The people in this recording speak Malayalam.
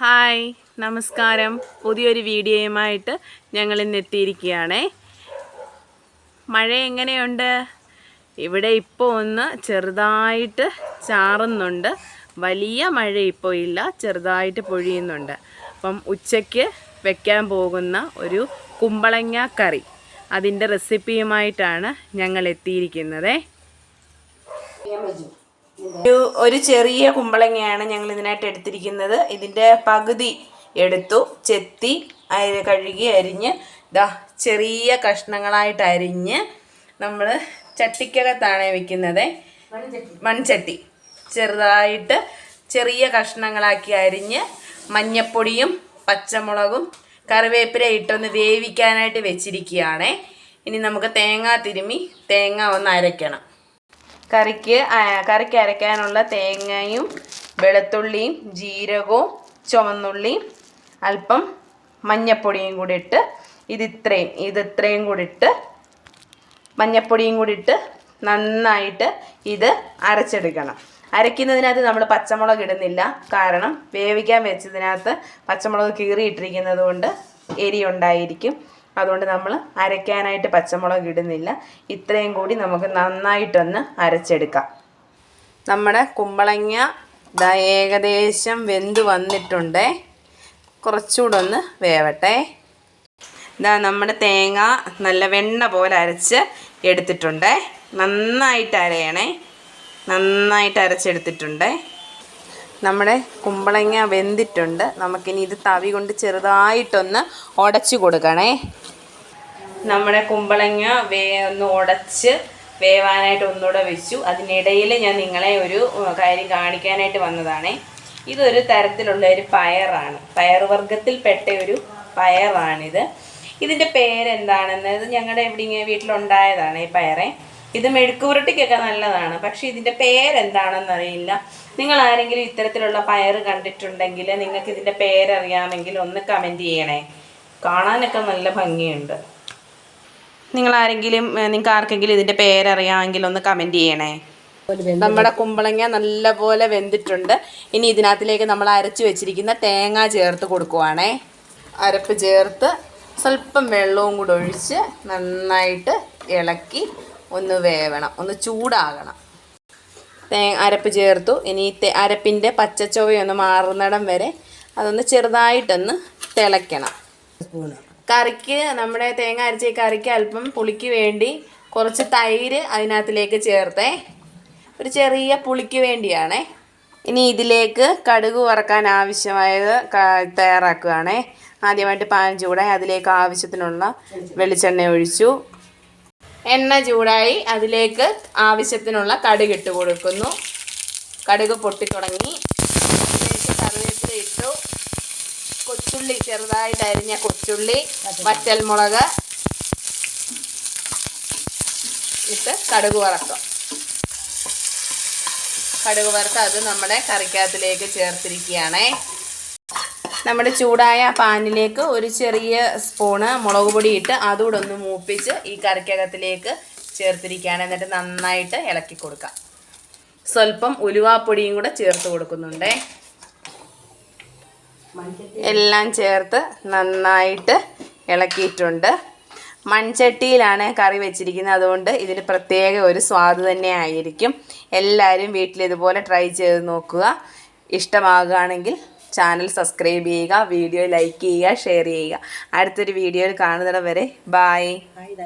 ഹായ് നമസ്കാരം. പുതിയൊരു വീഡിയോയുമായിട്ട് ഞങ്ങൾ ഇന്ന് മഴ എങ്ങനെയുണ്ട്? ഇവിടെ ഇപ്പോൾ ഒന്ന് ചെറുതായിട്ട് ചാറുന്നുണ്ട്. വലിയ മഴ ഇപ്പോൾ ഇല്ല ചെറുതായിട്ട് പൊഴിയുന്നുണ്ട്. അപ്പം ഉച്ചയ്ക്ക് വെക്കാൻ പോകുന്ന ഒരു കുമ്പളങ്ങ കറി അതിന്റെ റെസിപ്പിയുമായിട്ടാണ് ഞങ്ങൾ എത്തിയിരിക്കുന്നത് ഒരു ഒരു ചെറിയ കുമ്പളങ്ങയാണ് ഞങ്ങൾ ഇതിനായിട്ട് എടുത്തിരിക്കുന്നത്. ഇതിന്റെ പകുതി എടുത്തു ചെത്തി അരി കഴുകി അരിഞ്ഞ് ഇതാ ചെറിയ കഷ്ണങ്ങളായിട്ട് അരിഞ്ഞ് നമ്മൾ ചട്ടിക്കകത്താണ് വെക്കുന്നത്. മൺചട്ടി. ചെറുതായിട്ട് ചെറിയ കഷ്ണങ്ങളാക്കി അരിഞ്ഞ് മഞ്ഞപ്പൊടിയും പച്ചമുളകും കറിവേപ്പില ഇട്ടൊന്ന് വേവിക്കാനായിട്ട് വെച്ചിരിക്കുകയാണേ. ഇനി നമുക്ക് തേങ്ങ തിരുമി തേങ്ങ ഒന്ന് അരയ്ക്കണം. കറിക്ക് കറിക്ക് അരയ്ക്കാനുള്ള തേങ്ങയും വെളുത്തുള്ളിയും ജീരകവും ചുവന്നുള്ളിയും അല്പം മഞ്ഞപ്പൊടിയും കൂടി ഇട്ട് ഇതിത്രയും ഇതിത്രയും കൂടി ഇട്ട് മഞ്ഞപ്പൊടിയും കൂടി ഇട്ട് നന്നായിട്ട് ഇത് അരച്ചെടുക്കണം. അരയ്ക്കുന്നതിനകത്ത് നമ്മൾ പച്ചമുളക് ഇടുന്നില്ല. കാരണം വേവിക്കാൻ വെച്ചതിനകത്ത് പച്ചമുളക് കീറിയിട്ടിരിക്കുന്നത് കൊണ്ട് എരി ഉണ്ടായിരിക്കും അതുകൊണ്ട് നമ്മൾ അരയ്ക്കാനായിട്ട് പച്ചമുളക് ഇടുന്നില്ല. ഇത്രയും കൂടി നമുക്ക് നന്നായിട്ടൊന്ന് അരച്ചെടുക്കാം. നമ്മുടെ കുമ്പളങ്ങ ഏകദേശം വെന്ത് വന്നിട്ടുണ്ട്. കുറച്ചുകൂടെ ഒന്ന് വേവട്ടെ. ഇതാ നമ്മുടെ തേങ്ങ നല്ല വെണ്ണ പോലെ അരച്ച് എടുത്തിട്ടുണ്ട്. നന്നായിട്ട് അരയണേ. നന്നായിട്ട് അരച്ചെടുത്തിട്ടുണ്ട്. നമ്മുടെ കുമ്പളങ്ങ വെന്തിട്ടുണ്ട്. നമുക്കിനി ഇത് തവി കൊണ്ട് ചെറുതായിട്ടൊന്ന് ഉടച്ചു കൊടുക്കണേ. നമ്മുടെ കുമ്പളങ്ങ വേ ഒന്ന് ഉടച്ച് വേവാനായിട്ട് ഒന്നുകൂടെ വെച്ചു. അതിനിടയിൽ ഞാൻ നിങ്ങളെ ഒരു കാര്യം കാണിക്കാനായിട്ട് വന്നതാണേ. ഇതൊരു തരത്തിലുള്ള ഒരു പയറാണ്. പയറുവർഗത്തിൽപ്പെട്ട ഒരു പയറാണിത്. ഇതിന്റെ പേരെന്താണെന്ന് ഇത് ഞങ്ങളുടെ ഇവിടെ ഇങ്ങനെ വീട്ടിലുണ്ടായതാണ് ഈ പയറെ. ഇത് മെഴുക്കുപുരട്ടിക്കൊക്കെ നല്ലതാണ്. പക്ഷേ ഇതിന്റെ പേരെന്താണെന്ന് അറിയില്ല നിങ്ങൾ ആരെങ്കിലും ഇത്തരത്തിലുള്ള പയർ കണ്ടിട്ടുണ്ടെങ്കിൽ നിങ്ങൾക്ക് ഇതിന്റെ പേരറിയാമെങ്കിൽ ഒന്ന് കമന്റ് ചെയ്യണേ. കാണാനൊക്കെ നല്ല ഭംഗിയുണ്ട്. നിങ്ങൾ ആരെങ്കിലും നിങ്ങൾക്ക് ആർക്കെങ്കിലും ഇതിന്റെ പേരറിയാമെങ്കിൽ ഒന്ന് കമന്റ് ചെയ്യണേ. നമ്മുടെ കുമ്പളങ്ങ നല്ലപോലെ വെന്തിട്ടുണ്ട്. ഇനി ഇതിനകത്തിലേക്ക് നമ്മൾ അരച്ചു വെച്ചിരിക്കുന്ന തേങ്ങ ചേർത്ത് കൊടുക്കുവാണേ. അരപ്പ് ചേർത്ത് സ്വല്പം വെള്ളവും കൂടെ ഒഴിച്ച് നന്നായിട്ട് ഇളക്കി ഒന്ന് വേവണം ഒന്ന് ചൂടാകണം. തേ അരപ്പ് ചേർത്തു. ഇനി അരപ്പിന്റെ പച്ചച്ചുവയൊന്ന് മാറുന്നിടം വരെ അതൊന്ന് ചെറുതായിട്ടൊന്ന് തിളയ്ക്കണം. കറിക്ക് നമ്മുടെ തേങ്ങ അരച്ച കറിക്ക് അല്പം പുളിക്ക് വേണ്ടി കുറച്ച് തൈര് അതിനകത്തിലേക്ക് ചേർത്തേ. ഒരു ചെറിയ പുളിക്ക് വേണ്ടിയാണേ. ഇനി ഇതിലേക്ക് കടുക് വറക്കാൻ ആവശ്യമായത് തയ്യാറാക്കുകയാണേ. ആദ്യമായിട്ട് പാൻ ചൂടായി അതിലേക്ക് ആവശ്യത്തിനുള്ള വെളിച്ചെണ്ണ ഒഴിച്ചു. എണ്ണ ചൂടായി അതിലേക്ക് ആവശ്യത്തിനുള്ള കടുക് ഇട്ട് കൊടുക്കുന്നു. കടുക് പൊട്ടിത്തുടങ്ങി. അതിലേക്ക് കറിവേപ്പില ഇട്ടു. കൊച്ചുള്ളി ചെറുതായിട്ട് അരിഞ്ഞ കൊച്ചുള്ളി വറ്റൽമുളക് ഇട്ട് കടുക് വറക്കും. കടുക് വറുത്ത് അത് നമ്മുടെ കറിക്കകത്തിലേക്ക് ചേർത്തിരിക്കുകയാണേ. നമ്മുടെ ചൂടായ പാനിലേക്ക് ഒരു ചെറിയ സ്പൂണ് മുളക് പൊടി ഇട്ട് അതുകൂടെ ഒന്ന് മൂപ്പിച്ച് ഈ കറിക്കകത്തിലേക്ക് ചേർത്തിരിക്കുകയാണ്. എന്നിട്ട് നന്നായിട്ട് ഇളക്കി കൊടുക്കാം. സ്വല്പം ഉലുവാപ്പൊടിയും കൂടെ ചേർത്ത് കൊടുക്കുന്നുണ്ടേ. എല്ലാം ചേർത്ത് നന്നായിട്ട് ഇളക്കിയിട്ടുണ്ട്. മൺചട്ടിയിലാണ് കറി വെച്ചിരിക്കുന്നത്. അതുകൊണ്ട് ഇതിന് പ്രത്യേക ഒരു സ്വാദ് തന്നെ ആയിരിക്കും. എല്ലാവരും വീട്ടിൽ ഇതുപോലെ ട്രൈ ചെയ്ത് നോക്കുക. ഇഷ്ടമാകുകയാണെങ്കിൽ ചാനൽ സബ്സ്ക്രൈബ് ചെയ്യുക വീഡിയോ ലൈക്ക് ചെയ്യുക ഷെയർ ചെയ്യുക. അടുത്തൊരു വീഡിയോയിൽ കാണുന്നിടം വരെ ബായ്